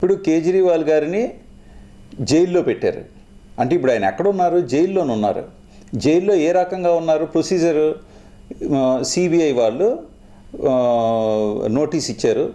ఇప్పుడు కేజ్రీవాల్ గారిని జైల్లో పెట్టారు. అంటే ఇప్పుడు ఆయన ఎక్కడ ఉన్నారు? జైల్లోనే ఉన్నారు. జైల్లో ఏ రకంగా ఉన్నారు? ప్రొసీజర్ సిబిఐ వాళ్ళు నోటీస్ ఇచ్చారు.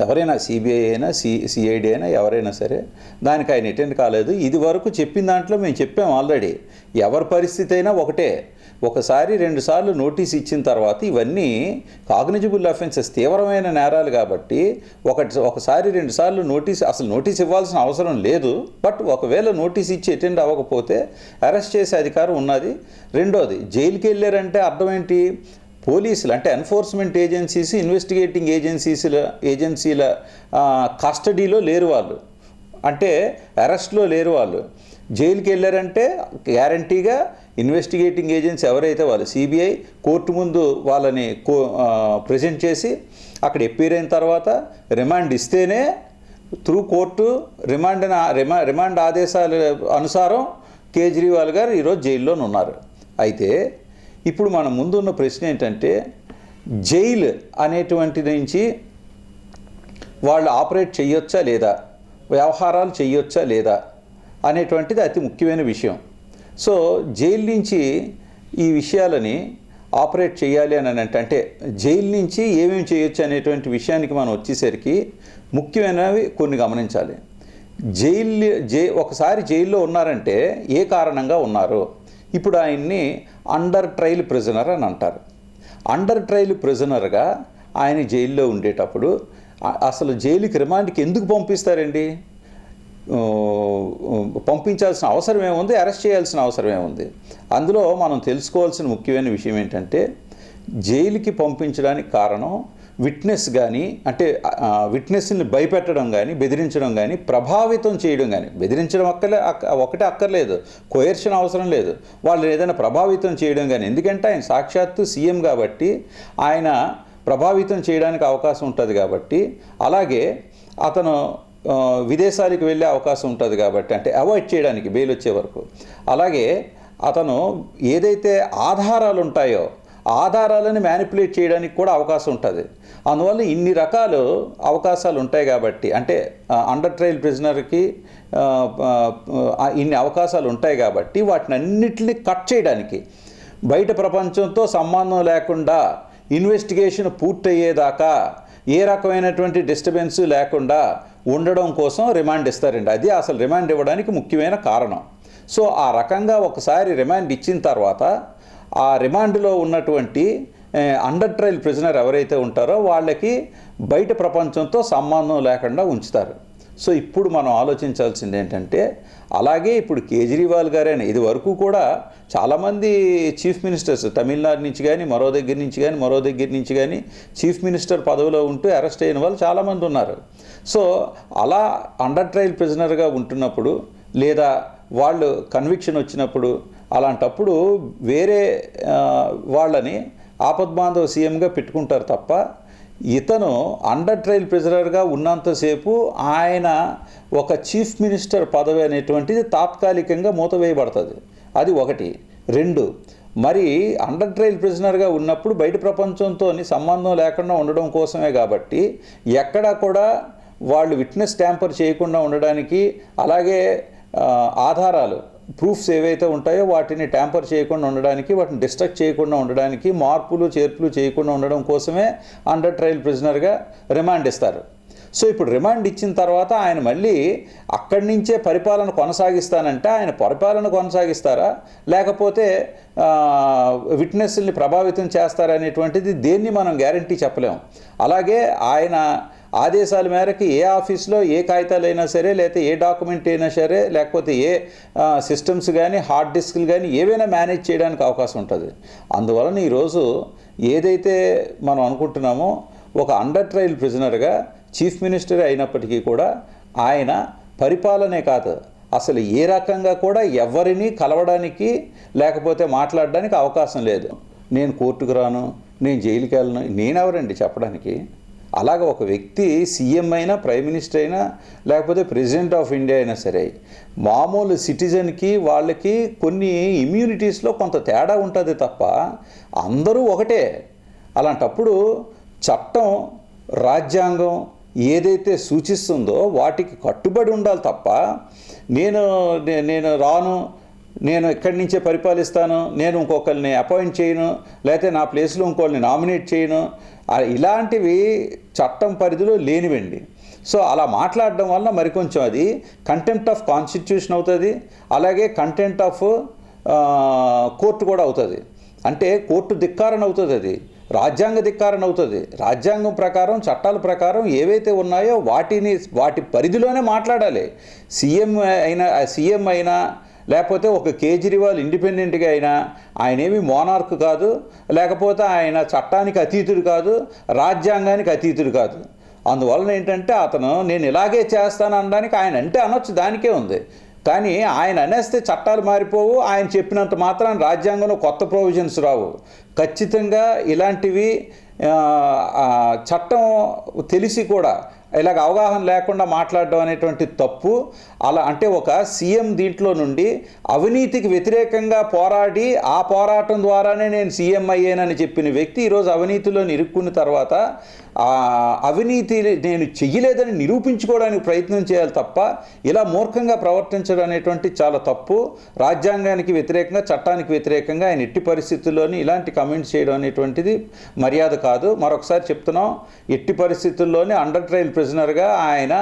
ఎవరైనా సిబిఐ అయినా సి సిఐడి అయినా ఎవరైనా సరే దానికి ఆయన అటెండ్ కాలేదు. ఇది వరకు చెప్పిన దాంట్లో మేము చెప్పాం ఆల్రెడీ. ఎవరి పరిస్థితి అయినా ఒకటే. ఒకసారి రెండుసార్లు నోటీస్ ఇచ్చిన తర్వాత ఇవన్నీ కాగ్నిజిబుల్ అఫెన్సెస్ తీవ్రమైన నేరాలు కాబట్టి ఒకటి ఒకసారి రెండుసార్లు నోటీస్ అసలు నోటీస్ ఇవ్వాల్సిన అవసరం లేదు. బట్ ఒకవేళ నోటీస్ ఇచ్చి అటెండ్ అవ్వకపోతే అరెస్ట్ చేసే అధికారం ఉన్నది. రెండోది జైలుకి వెళ్ళారంటే అర్థం ఏంటి? పోలీసులు అంటే ఎన్ఫోర్స్మెంట్ ఏజెన్సీస్ ఇన్వెస్టిగేటింగ్ ఏజెన్సీస్ల ఏజెన్సీల కస్టడీలో లేరు వాళ్ళు. అంటే అరెస్ట్లో లేరు వాళ్ళు. జైలుకి వెళ్ళారంటే గ్యారంటీగా ఇన్వెస్టిగేటింగ్ ఏజెన్సీ ఎవరైతే వాళ్ళు సిబిఐ కోర్టు ముందు వాళ్ళని కో ప్రజెంట్ చేసి అక్కడ ఎప్పీర్ అయిన తర్వాత రిమాండ్ ఇస్తేనే త్రూ కోర్టు రిమాండ్ రిమా రిమాండ్ ఆదేశాల అనుసారం కేజ్రీవాల్ గారు ఈరోజు జైల్లోనే ఉన్నారు అయితే ఇప్పుడు మన ముందున్న ప్రశ్న ఏంటంటే జైలు అనేటువంటి నుంచి వాళ్ళు ఆపరేట్ చేయొచ్చా లేదా? వ్యవహారాలు చేయొచ్చా లేదా? అనేటువంటిది అతి ముఖ్యమైన విషయం. సో జైలు నుంచి ఈ విషయాలని ఆపరేట్ చేయాలి అని అంటే అంటే జైలు నుంచి ఏమేమి చేయొచ్చు అనేటువంటి విషయానికి మనం వచ్చేసరికి ముఖ్యమైనవి కొన్ని గమనించాలి. జైలు జై ఒకసారి జైల్లో ఉన్నారంటే ఏ కారణంగా ఉన్నారు? ఇప్పుడు ఆయన్ని అండర్ ట్రయల్ ప్రిజనర్ అని అంటారు. అండర్ ట్రయల్ ప్రిజనర్గా ఆయన జైల్లో ఉండేటప్పుడు అసలు జైలుకి రిమాండ్కి ఎందుకు పంపిస్తారండి? పంపించాల్సిన అవసరం ఏముంది? అరెస్ట్ చేయాల్సిన అవసరం ఏముంది? అందులో మనం తెలుసుకోవాల్సిన ముఖ్యమైన విషయం ఏంటంటే జైలుకి పంపించడానికి కారణం విట్నెస్ కానీ అంటే విట్నెస్ని భయపెట్టడం కానీ బెదిరించడం కానీ ప్రభావితం చేయడం కానీ బెదిరించడం అక్కర్లే అక్క- ఒకటే అక్కర్లేదు. కొయర్షన్ అవసరం లేదు. వాళ్ళు ఏదైనా ప్రభావితం చేయడం కానీ ఎందుకంటే ఆయన సాక్షాత్తు సీఎం కాబట్టి ఆయన ప్రభావితం చేయడానికి అవకాశం ఉంటుంది కాబట్టి అలాగే అతను విదేశాలకు వెళ్ళే అవకాశం ఉంటుంది కాబట్టి అంటే అవాయిడ్ చేయడానికి బెయిల్ వచ్చే వరకు. అలాగే అతను ఏదైతే ఆధారాలు ఉంటాయో ఆధారాలను మ్యానిపులేట్ చేయడానికి కూడా అవకాశం ఉంటుంది. అందువల్ల ఇన్ని రకాలు అవకాశాలు ఉంటాయి కాబట్టి అంటే అండర్ ట్రయల్ ప్రిజనర్కి ఇన్ని అవకాశాలు ఉంటాయి కాబట్టి వాటిని అన్నిటిని కట్ చేయడానికి బయట ప్రపంచంతో సంబంధం లేకుండా ఇన్వెస్టిగేషన్ పూర్తయ్యేదాకా ఏ రకమైనటువంటి డిస్టర్బెన్స్ లేకుండా ఉండడం కోసం రిమాండ్ ఇస్తారండి. అది అసలు రిమాండ్ ఇవ్వడానికి ముఖ్యమైన కారణం. సో ఆ రకంగా ఒకసారి రిమాండ్ ఇచ్చిన తర్వాత ఆ రిమాండ్లో ఉన్నటువంటి అండర్ ట్రయల్ ప్రిజనర్ ఎవరైతే ఉంటారో వాళ్ళకి బయట ప్రపంచంతో సంబంధం లేకుండా ఉంచుతారు. సో ఇప్పుడు మనం ఆలోచించాల్సింది ఏంటంటే అలాగే ఇప్పుడు కేజ్రీవాల్ గారైనా ఇది వరకు కూడా చాలామంది చీఫ్ మినిస్టర్స్ తమిళనాడు నుంచి కానీ మరో దగ్గర నుంచి కానీ మరో దగ్గర నుంచి కానీ చీఫ్ మినిస్టర్ పదవిలో ఉంటూ అరెస్ట్ అయిన వాళ్ళు చాలామంది ఉన్నారు. సో అలా అండర్ ట్రయల్ ప్రిజనర్గా ఉంటున్నప్పుడు లేదా వాళ్ళు కన్విక్షన్ వచ్చినప్పుడు అలాంటప్పుడు వేరే వాళ్ళని ఆపద్బాంధవ సీఎంగా పెట్టుకుంటారు తప్ప ఇతను అండర్ ట్రయల్ ప్రెజరర్గా ఉన్నంతసేపు ఆయన ఒక చీఫ్ మినిస్టర్ పదవి అనేటువంటిది తాత్కాలికంగా మూతవేయబడుతుంది. అది ఒకటి. రెండు. మరి అండర్ ట్రయల్ ప్రిజనర్గా ఉన్నప్పుడు బయట ప్రపంచంతో సంబంధం లేకుండా ఉండడం కోసమే కాబట్టి ఎక్కడా కూడా వాళ్ళు విట్నెస్ ట్యాంపర్ చేయకుండా ఉండడానికి అలాగే ఆధారాలు ప్రూఫ్స్ ఏవైతే ఉంటాయో వాటిని ట్యాంపర్ చేయకుండా ఉండడానికి వాటిని డిస్ట్రక్ట్ చేయకుండా ఉండడానికి మార్పులు చేర్పులు చేయకుండా ఉండడం కోసమే అండర్ ట్రయల్ ప్రిజనర్గా రిమాండ్ ఇస్తారు. సో ఇప్పుడు రిమాండ్ ఇచ్చిన తర్వాత ఆయన మళ్ళీ అక్కడి నుంచే పరిపాలన కొనసాగిస్తానంటే ఆయన పరిపాలన కొనసాగిస్తారా? లేకపోతే విట్నెస్ని ప్రభావితం చేస్తారా అనేటువంటిది దేన్ని మనం గ్యారంటీ చెప్పలేం. అలాగే ఆయన ఆదేశాల మేరకు ఏ ఆఫీస్లో ఏ కాగితాలైనా సరే లేకపోతే ఏ డాక్యుమెంట్ అయినా సరే లేకపోతే ఏ సిస్టమ్స్ కానీ హార్డ్ డిస్క్లు కానీ ఏవైనా మేనేజ్ చేయడానికి అవకాశం ఉంటుంది. అందువలన ఈరోజు ఏదైతే మనం అనుకుంటున్నామో ఒక అండర్ ట్రయల్ ప్రిజనర్గా చీఫ్ మినిస్టర్ అయినప్పటికీ కూడా ఆయన పరిపాలనే కాదు. అసలు ఏ రకంగా కూడా ఎవరిని కలవడానికి లేకపోతే మాట్లాడడానికి అవకాశం లేదు. నేను కోర్టుకు రాను నేను జైలుకి వెళ్ళను నేనెవరండి చెప్పడానికి? అలాగ ఒక వ్యక్తి సీఎం అయినా ప్రైమ్ మినిస్టర్ అయినా లేకపోతే ప్రెసిడెంట్ ఆఫ్ ఇండియా అయినా సరే మామూలు సిటిజన్కి వాళ్ళకి కొన్ని ఇమ్యూనిటీస్లో కొంత తేడా ఉంటుంది తప్ప అందరూ ఒకటే. అలాంటప్పుడు చట్టం రాజ్యాంగం ఏదైతే సూచిస్తుందో వాటికి కట్టుబడి ఉండాలి తప్ప నేను నే- నేను రాను నేను ఎక్కడి నుంచే పరిపాలిస్తాను నేను ఇంకొకరిని అపాయింట్ చేయను లేకపోతే నా ప్లేస్లో ఇంకొకరిని నామినేట్ చేయను ఇలాంటివి చట్టం పరిధిలో లేనివండి. సో అలా మాట్లాడడం వల్ల మరికొంచెం అది కంటెంప్ట్ ఆఫ్ కాన్స్టిట్యూషన్ అవుతుంది అలాగే కంటెంట్ ఆఫ్ కోర్టు కూడా అవుతుంది. అంటే కోర్టు ధిక్కారణ అవుతుంది అది. రాజ్యాంగ ధిక్కారణ అవుతుంది. రాజ్యాంగం ప్రకారం చట్టాల ప్రకారం ఏవైతే ఉన్నాయో వాటిని వాటి పరిధిలోనే మాట్లాడాలి. సీఎం అయినా సీఎం అయినా లేకపోతే ఒక కేజ్రీవాల్ ఇండిపెండెంట్గా అయినా ఆయన ఏమి మోనార్క్ కాదు లేకపోతే ఆయన చట్టానికి అతీతుడు కాదు రాజ్యాంగానికి అతీతుడు కాదు. అందువలన ఏంటంటే అతను నేను ఇలాగే చేస్తాను అనడానికి ఆయన అంటే అనొచ్చు దానికే ఉంది. కానీ ఆయన అనేస్తే చట్టాలు మారిపోవు ఆయన చెప్పినంత మాత్రం రాజ్యాంగంలో కొత్త ప్రొవిజన్స్ రావు. ఖచ్చితంగా ఇలాంటివి చట్టం తెలిసి కూడా ఇలాగ అవగాహన లేకుండా మాట్లాడడం అనేటువంటి తప్పు. అలా అంటే ఒక సీఎం దీంట్లో నుండి అవినీతికి వ్యతిరేకంగా పోరాడి ఆ పోరాటం ద్వారానే నేను సీఎం అయ్యానని చెప్పిన వ్యక్తి ఈరోజు అవినీతిలో ఇరుక్కున్న తర్వాత అవినీతి నేను చెయ్యలేదని నిరూపించుకోవడానికి ప్రయత్నం చేయాలి తప్ప ఇలా మూర్ఖంగా ప్రవర్తించడం అనేటువంటి చాలా తప్పు. రాజ్యాంగానికి వ్యతిరేకంగా చట్టానికి వ్యతిరేకంగా ఆయన ఎట్టి పరిస్థితుల్లోని ఇలాంటి కమెంట్స్ చేయడం అనేటువంటిది మర్యాద కాదు. మరొకసారి చెప్తున్నాం ఎట్టి పరిస్థితుల్లోనే అండర్ ట్రయల్ ప్రిజనర్గా ఆయన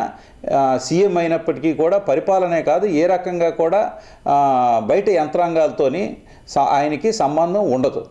సీఎం అయినప్పటికీ కూడా పరిపాలనే కాదు ఏ రకంగా కూడా బయట యంత్రాంగాలతోని ఆయనకి సంబంధం ఉండదు.